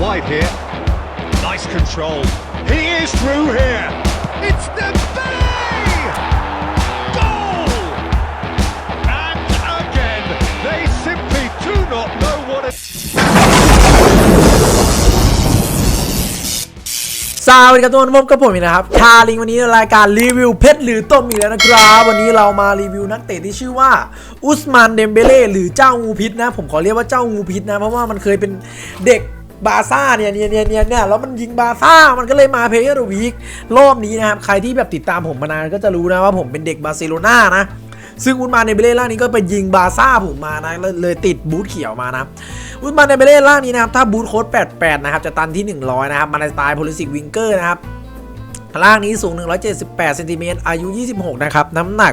wide here. Nice control. He is through here. It's the Bay! Goal! And again, they simply do not know what it สวัสดีครับทุกคนพบกับผมอีกนะครับคาลิงวันนี้รายการรีวิวเพชรหรือต้มอีกแล้วนะครับ วันนี้เรามารีวิวนักเตะที่ชื่อว่า อุสมานเดมเบเล่หรือเจ้างูพิษนะ ผมขอเรียกว่าเจ้างูพิษนะ เพราะว่ามันเคยเป็นเด็ก บาซ่าเนี่ยเนี่ยเนี่ยเนี่ยเนี่ยแล้วมันยิงบาซ่ามันก็เลยมาเพลเยอร์วีครอบนี้นะครับ ใครที่แบบติดตามผมมานานก็จะรู้นะว่าผมเป็นเด็กบาร์เซโลนานะ ซึ่งอุสมาในเดมเบเล่ร่างนี้ก็ไปยิงบาซ่าผมมานะเลยติดบูทเขียวมานะอุสมาในเดมเบเล่ร่างนี้นะครับถ้าบูทโค้ด88 นะครับ จะตันที่ 100 นะครับมาในสไตล์โพลิสิกวิงเกอร์นะครับร่างนี้สูง 178เซนติเมตรอายุ 26 นะครับ น้ำหนัก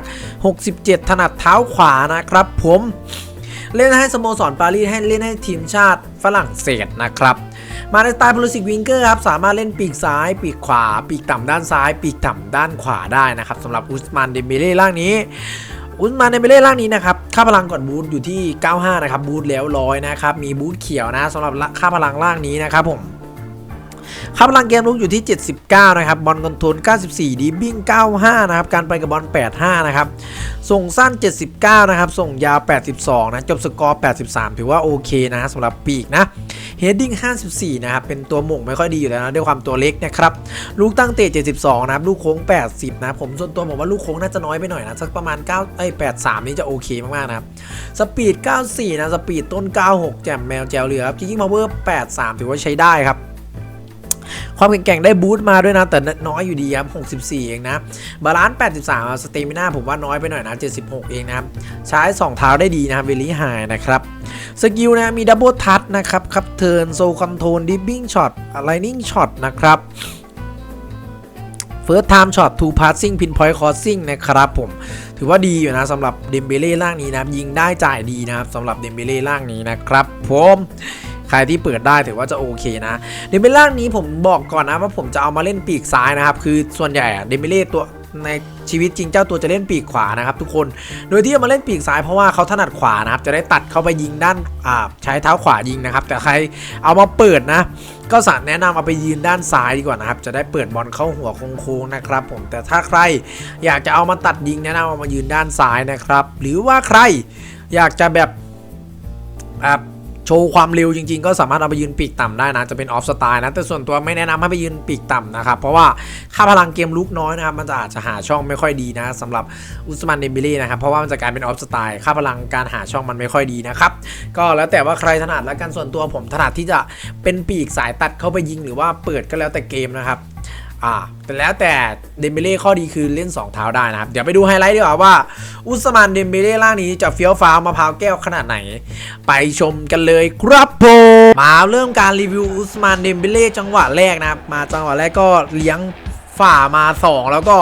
67 ถนัดเท้าขวานะครับผม เล่นให้สโมสรปารีสให้เล่นให้ทีมชาติฝรั่งเศสนะครับมาในสไตล์พลิสิกวิงเกอร์ครับสามารถเล่นปีกซ้าย ปีกขวา ปีกต่ำด้านซ้าย ปีกต่ำด้านขวาได้นะครับสำหรับอุสมานเดมเบเล่ร่างนี้อุสมานเดมเบเล่ร่างนี้นะครับค่าพลังก่อนบูทอยู่ที่ 95 นะครับบูทแล้วร้อยนะครับมีบูทเขียวนะสำหรับค่าพลังร่างนี้นะครับผม ค่าพลังเกมลุกอยู่ที่ 79 นะครับ บอลคอนโทรล94 ดีบิ้ง 95 นะครับ การไปกับบอล 85 นะครับ ส่งสั้น 79 นะครับ ส่งยาว 82 นะ จบสกอร์ 83 ถือว่าโอเคนะสำหรับปีกนะเฮดดิ้ง 54 นะครับ เป็นตัวหม่งไม่ค่อยดีอยู่แล้วนะด้วยความตัวเล็กนะครับ ลูกตั้งเตะ 72 นะครับ ลูกโค้ง 80 นะ ผมส่วนตัวผมว่าลูกโค้งน่าจะน้อยไปหน่อยนะ สักประมาณ9เอ้ย83 นี่จะโอเคมากๆนะครับ สปีด 94 นะ สปีดต้น 96 แจ่มแมวแจวเรือครับจิงพาวเวอร์ 83 ถือว่าใช้ได้ครับ ความแข็งแกร่งได้บูสต์มาด้วยนะ แต่น้อยอยู่ดีครับ 64 เองนะ บาลานซ์ 83 สเตมิน่าผมว่าน้อยไปหน่อยนะ 76 เองนะครับ ใช้ 2 เท้าได้ดีนะครับเวลี่ไฮนะครับ สกิลนะ มีดับเบิลทัชนะครับครับเทิร์นโซคอนโทรลดิฟบิ้งช็อตไลนิ่งช็อตนะครับเฟิร์สไทม์ช็อตทูพาสซิ่งพินพอยต์คอสซิ่งนะครับผม ถือว่าดีอยู่นะสำหรับเดมเบเล่ร่างนี้นะยิงได้จ่ายดีนะครับสำหรับเดมเบเล่ร่างนี้นะครับผม ครที่เปิดได้ถือว่าจะโอเคนะเดมเบเล่างนี้ผมบอกก่อนนะว่าผมจะเอามาเล่นปีกซ้ายนะครับ คือส่วนใหญ่เดมเบเล่ตัวในชีวิตจริงเจ้าตัวจะเล่นปีกขวานะครับทุกคน โดยที่เอามาเล่นปีกซ้ายเพราะว่าเขาถนัดขวานะครับ จะได้ตัดเข้าไปยิงด้านอ่าใช้เท้าขวายิงนะครับ แต่ใครเอามาเปิดนะ ก็สารแนะนำเอาไปยืนด้านซ้ายดีกว่านะครับ จะได้เปิดบอลเข้าหัวโค้งๆนะครับ ผม แต่ถ้าใครอยากจะเอามาตัดยิงแนะนำเอามายืนด้านซ้ายนะครับ หรือว่าใครอยากจะแบบอ่า โชว์ความเร็วจริงๆ ก็สามารถเอาไปยืนปีกต่ำได้นะ จะเป็นออฟสไตล์นะ แต่ส่วนตัวไม่แนะนำให้ไปยืนปีกต่ำนะครับ เพราะว่าค่าพลังเกมลุกน้อยนะครับ มันจะอาจจะหาช่องไม่ค่อยดีนะสำหรับอุสมานเดมบเล่นะครับ เพราะว่ามันจะกลายเป็นออฟสไตล์ ค่าพลังการหาช่องมันไม่ค่อยดีนะครับ ก็แล้วแต่ว่าใครถนัดแล้วกันส่วนตัวผมถนัดที่จะเป็นปีกสายตัดเข้าไปยิงหรือว่าเปิดก็แล้วแต่เกมนะครับ อ่าแต่แล้วแต่เดมเบเล่ข้อดีคือเล่น 2 เท้าได้นะครับ เดี๋ยวไปดูไฮไลท์ดีกว่าว่า อุสมานเดมเบเล่ร่างนี้จะเฟี้ยวฟ้าวมะพร้าวแก้วขนาดไหน ไปชมกันเลยครับผมมาเริ่มการรีวิวอุสมานเดมเบเล่จังหวะแรกนะครับ มาจังหวะแรกก็เลี้ยงฝ่ามา 2 แล้วก็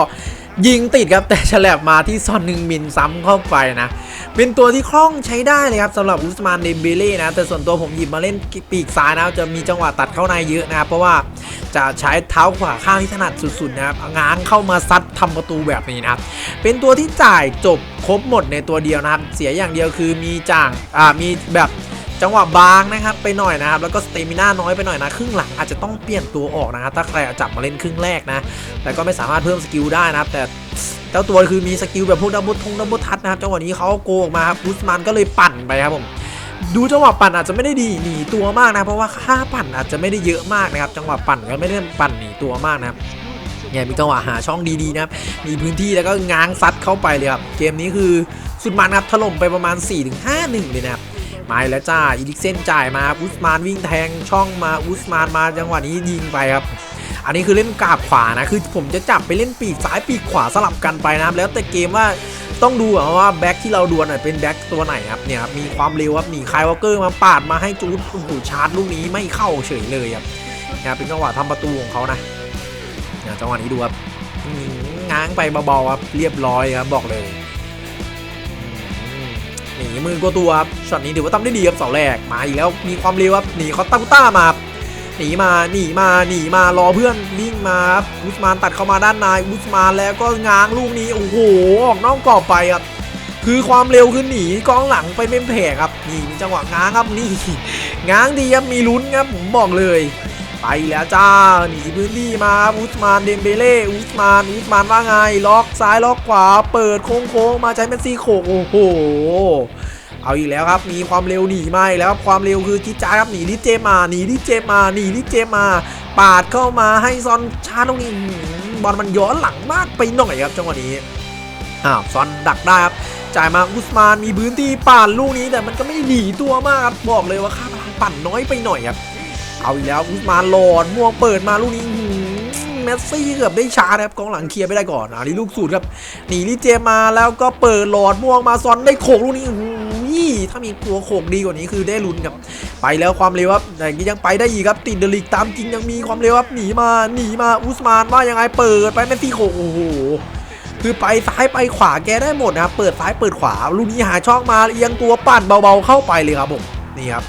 ยิงติดครับแต่ฉลับมาที่ซอนหนึ่งมินซ้ำเข้าไปนะ เป็นตัวที่คล่องใช้ได้เลยครับสำหรับอุสมานเดมเบเล่นะแต่ส่วนตัวผมหยิบมาเล่นปีกซ้ายนะจะมีจังหวะตัดเข้าในเยอะนะครับเพราะว่าจะใช้เท้าขวาข้างที่ถนัดสุดๆนะครับง้างเข้ามาซัดทำประตูแบบนี้นะครับเป็นตัวที่จ่ายจบครบหมดในตัวเดียวนะครับเสียอย่างเดียวคือมีจ่างอ่ามีแบบจังหวะบางนะครับไปหน่อยนะครับแล้วก็สเตมิน่าน้อยไปหน่อยนะครึ่งหลังอาจจะต้องเปลี่ยนตัวออกนะครับถ้าใครจับมาเล่นครึ่งแรกนะแต่ก็ไม่สามารถเพิ่มสกิลได้นะครับแต่ เจ้าตัวคือมีสกิลแบบพวกดับเบิลทงดับเบิลทัชนะครับจังหวะนี้เขาโกงออกมาครับอุสมานก็เลยปั่นไปครับผมดูจังหวะปั่นอาจจะไม่ได้ดีหนีตัวมากนะ เพราะว่าค่าปั่นอาจจะไม่ได้เยอะมากนะครับ จังหวะปั่นก็ไม่ได้ปั่นหนีตัวมากนะครับเนี่ยมีจังหวะหาช่องดีๆนะครับมีพื้นที่แล้วก็ง้างซัดเข้าไปเลยครับเกมนี้คือสุดมันครับถล่มไปประมาณ 4-5-1 เลยนะครับมาแล้วจ้าอีลิกเซนจ่ายมาอุสมานวิ่งแทงช่องมาอุสมานมาจังหวะนี้ยิงไปครับ อันนี้คือเล่นกาบขวานะ คือผมจะจับไปเล่นปีกซ้ายปีกขวาสลับกันไปนะครับ แล้วแต่เกมว่าต้องดูอะว่าแบ็คที่เราดวลเป็นแบ็คตัวไหนครับเนี่ยครับมีความเร็วครับหนีคายวอลเกอร์มาปาดมาให้จูดโอ้โหชาร์จลูกนี้ไม่เข้าเฉยเลยครับเนี่ยเป็นจังหวะทำประตูของเขานะเนี่ยจังหวะนี้ดูครับง้างไปเบาๆครับเรียบร้อยครับบอกเลยหนีมือกว่าตัวครับช็อตนี้ถือว่าทำได้ดีครับเสาแรกมาอีกแล้วมีความเร็วครับหนีคอตตาต้ามา หนีมาหนีมาหนีมารอเพื่อนวิ่งมาครับอุสมานตัดเข้ามาด้านในอุสมานแล้วก็ง้างลูกนี้โอ้โหออกนอกกรอบไปครับคือความเร็วคือหนีกองหลังไปเป็นแผลครับนี่มีจังหวะง้างครับนี่ง้างดีครับมีลุ้นครับผมบอกเลย ไปแล้วจ้าหนีพื้นที่มาครับอุสมานเดมเบเล่อุสมานอุสมานว่าไงล็อกซ้ายล็อกขวา เปิดโค้งๆมาใช้เมสซี่โขกโอ้โห เอาอีกแล้วครับ มีความเร็วหนีมาอีกแล้วครับ ความเร็วคือจิจ้าครับ หนีดิเจมาหนีดิเจมาหนีดิเจมา ปาดเข้ามาให้ซอนชาร์จตรงนี้บอลมันย้อนหลังมากไปหน่อยครับจังหวะนี้อ้าวซอนดักได้ครับจ่ายมาอุสมานมีพื้นที่ป่านลูกนี้แต่มันก็ไม่หนีตัวมากครับบอกเลยว่าค่าพลังปั่นน้อยไปหน่อยครับเอาอีกแล้วอุสมานหลอดม่วงเปิดมาลูกนี้เมสซี่เกือบได้ชาร์ครับกองหลังเคลียร์ไม่ได้ก่อนอันนี้ลูกสูตรครับหนีลิเจมาแล้วก็เปิดหลอดม่วงมาซอนได้โขกลูกนี้อื ถ้ามีตัวโขกดีกว่านี้คือได้ลุ้นครับ ไปแล้วความเร็วครับแต่ยังไปได้อีกครับ ติดเดลิกตามจริงยังมีความเร็วครับหนีมาหนีมาอุสมานว่ายังไงเปิดไปเมสซี่โขกโอ้โหคือไปซ้ายไปขวาแกได้หมดนะครับ เปิดซ้ายเปิดขวาลูกนี้หาช่องมาเอียงตัวปั่นเบาๆเข้าไปเลยครับผมนี่ครับ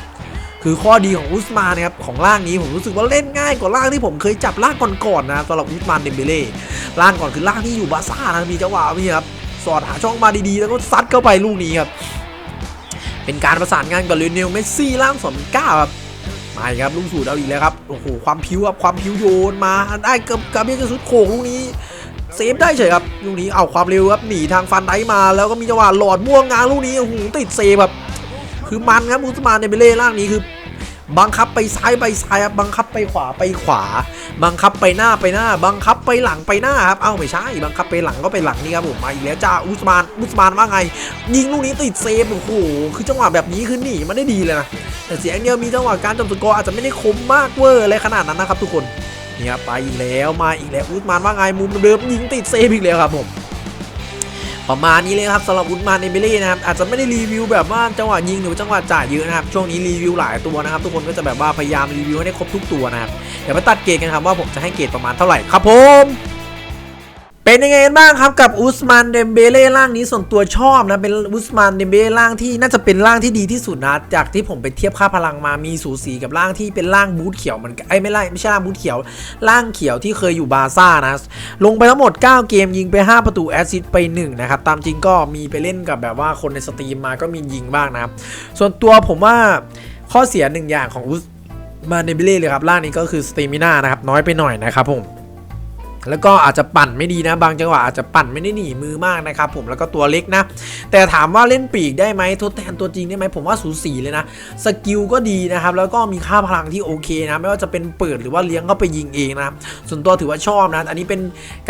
คือข้อดีของอุสมานนะครับของร่างนี้ผมรู้สึกว่าเล่นง่ายกว่าร่างที่ผมเคยจับร่างก่อนๆนะสำหรับอุสมานเดมเบเล่ร่างก่อนคือร่างที่อยู่บาซ่านะมีจังหวะนี่ครับสอดหาช่องมาดีๆ แล้วก็ซัดเข้าไปลูกนี้ครับ เป็นการประสานงานกับเลโอเนลเมสซี่ล่างสมก้าครับมาครับลูกสูตรเอาอีกแล้วครับโอ้โหความผิวครับความผิวโยนมาได้กับกาเบียกระสุดโขงลูกนี้เซฟได้เฉยครับลูกนี้เอาความเร็วครับหนีทางฟันไดมา แล้วก็มีจังหวะหลอดม่วงงานลูกนี้โอ้โหติดเซฟแบบคือมันครับอุสมานในเบเล่ล่างนี้คือ บังคับไปซ้ายไปซ้ายครับบังคับไปขวาไปขวา บังคับไปหน้าไปหน้า บังคับไปหลังไปหน้าครับเอ้าไม่ใช่ บังคับไปหลังก็ไปหลังนี่ครับผมมาอีกแล้วจ้าอุสมานอุสมานว่าไง ยิงลูกนี้ติดเซฟโอ้โหคือจังหวะแบบนี้คือหนีมันได้ดีเลยนะแต่เสียงเดียวมีจังหวะการจบสกอร์อาจจะไม่ได้คมมากเวอร์อะไรขนาดนั้นนะครับทุกคนเนี่ครับไปอีกแล้วมาอีกแล้วอุสมานว่าไงมุมเดิมยิงติดเซฟอีกแล้วครับผม ประมาณนี้เลยครับสำหรับอุลมานเอเบลี่นะครับอาจจะไม่ได้รีวิวแบบว่าจังหวะยิงหรือจังหวะจ่ายเยอะนะครับช่วงนี้รีวิวหลายตัวนะครับทุกคนก็จะแบบว่าพยายามรีวิวให้ได้ครบทุกตัวนะครับเดี๋ยวมาตัดเกรดกันครับว่าผมจะให้เกรดประมาณเท่าไหร่ครับผม เป็นยังไงกันบ้างครับกับอุสมานเดมเบเล่ร่างนี้ส่วนตัวชอบนะ เป็นอุสมานเดมเบเล่ร่างที่น่าจะเป็นร่างที่ดีที่สุดนะ จากที่ผมไปเทียบค่าพลังมามีสูสีกับร่างที่เป็นร่างบูทเขียวมันไอ้ไม่ไล่ไม่ใช่ร่างบูทเขียวร่างเขียวที่เคยอยู่บาซ่านะ ลงไปทั้งหมด 9 เกมยิงไป 5 ประตูแอสซิสต์ไป1นะครับตามจริงก็มีไปเล่นกับแบบว่าคนในสตรีมมาก็มียิงบ้างนะครับส่วนตัวผมว่าข้อเสียหนึ่งอย่างของอุสมานเดมเบเล่เลยครับร่างนี้ก็คือสเตมิน่านะครับน้อยไปหน่อยนะครับผม แล้วก็อาจจะปั่นไม่ดีนะ บางจังหวะอาจจะปั่นไม่ได้หนีมือมากนะครับผมแล้วก็ตัวเล็กนะ แต่ถามว่าเล่นปีกได้ไหมทดแทนตัวจริงได้ไหมผมว่าสูสีเลยนะสกิลก็ดีนะครับแล้วก็มีค่าพลังที่โอเคนะ ไม่ว่าจะเป็นเปิดหรือว่าเลี้ยงเข้าไปยิงเองนะส่วนตัวถือว่าชอบนะ อันนี้เป็น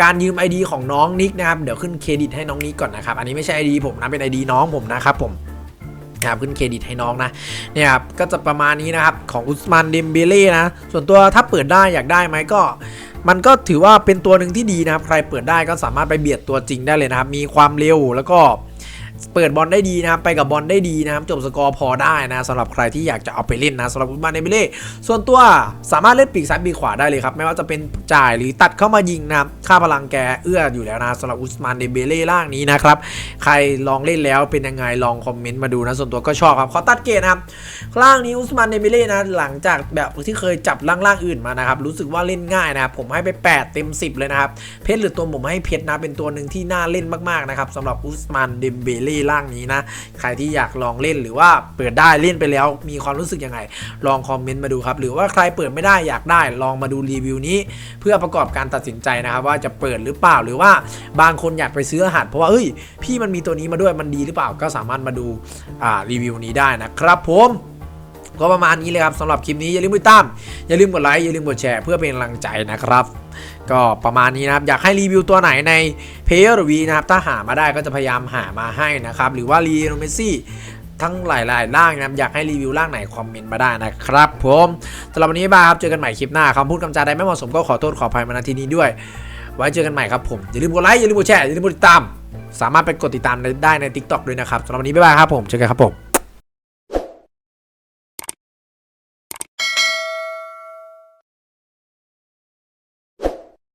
การยืม ID ของน้องนิกนะครับเดี๋ยวขึ้นเครดิตให้น้องนิกก่อนนะครับอันนี้ไม่ใช่ ID ผมนะเป็น ID น้องผมนะครับผมครับขึ้นเครดิตให้น้องนะเนี่ยครับก็จะประมาณนี้นะครับของอุสมานเดมเบเล่นะส่วนตัวถ้าเปิดได้อยากได้ไหมก็ มันก็ถือว่าเป็นตัวหนึ่งที่ดีนะครับ ใครเปิดได้ก็สามารถไปเบียดตัวจริงได้เลยนะครับ มีความเร็วแล้วก็ เปิดบอลได้ดีนะครับไปกับบอลได้ดีนะครับจบสกอร์พอได้นะสำหรับใครที่อยากจะเอาไปเล่นนะสำหรับอุสมานเดมเบเล่ส่วนตัวสามารถเล่นปีกซ้ายปีกขวาได้เลยครับไม่ว่าจะเป็นจ่ายหรือตัดเข้ามายิงนะครับค่าพลังแกเอื้ออยู่แล้วนะสำหรับอุสมานเดมเบเล่ร่างนี้นะครับใครลองเล่นแล้วเป็นยังไงลองคอมเมนต์มาดูนะส่วนตัวก็ชอบครับขอตัดเกรดนะครับร่างนี้อุสมานเดมิเล่นะหลังจากแบบที่เคยจับร่างร่างอื่นมานะครับรู้สึกว่าเล่นง่ายนะครับผมให้ไป 8 เต็ม 10 เลยนะครับเพชรหรือตัวผมให้เพชรนะเป็นตัวหนึ่งที่น่าเล่นมากๆนะครับสำหรับอุสมานเดเบเล่ร่างนี้นะ ใครที่อยากลองเล่นหรือว่าเปิดได้เล่นไปแล้วมีความรู้สึกยังไง ลองคอมเมนต์มาดูครับ หรือว่าใครเปิดไม่ได้อยากได้ลองมาดูรีวิวนี้ เพื่อประกอบการตัดสินใจนะครับ ว่าจะเปิดหรือเปล่าหรือว่าบางคนอยากไปซื้อรหัสเพราะว่าเฮ้ยพี่มันมีตัวนี้มาด้วยมันดีหรือเปล่าก็สามารถมาดูอ่ารีวิวนี้ได้นะครับผมก็ประมาณนี้เลยครับสำหรับคลิปนี้อย่าลืมติดตาม อย่าลืมกดไลค์อย่าลืมกดแชร์เพื่อเป็นกำลังใจนะครับ ก็ประมาณนี้นะครับ อยากให้รีวิวตัวไหนในเพย์หรือวีนะครับ ถ้าหามาได้ก็จะพยายามหามาให้นะครับ หรือว่ารีโนเมซี่ทั้งหลายๆร่างนะครับอยากให้รีวิวร่างไหนคอมเมนต์มาได้นะครับ ผมสำหรับวันนี้บายครับ เจอกันใหม่คลิปหน้าคำพูดคำจาใดไม่เหมาะสมก็ขอโทษขออภัยมาณที่นี้ด้วย ไว้เจอกันใหม่ครับผม อย่าลืมกดไลค์อย่าลืมกดแชร์อย่าลืมกดติดตาม สามารถไปกดติดตามได้ใน TikTok ด้วยนะครับสำหรับวันนี้บ๊ายบายครับผมเจอกันครับผม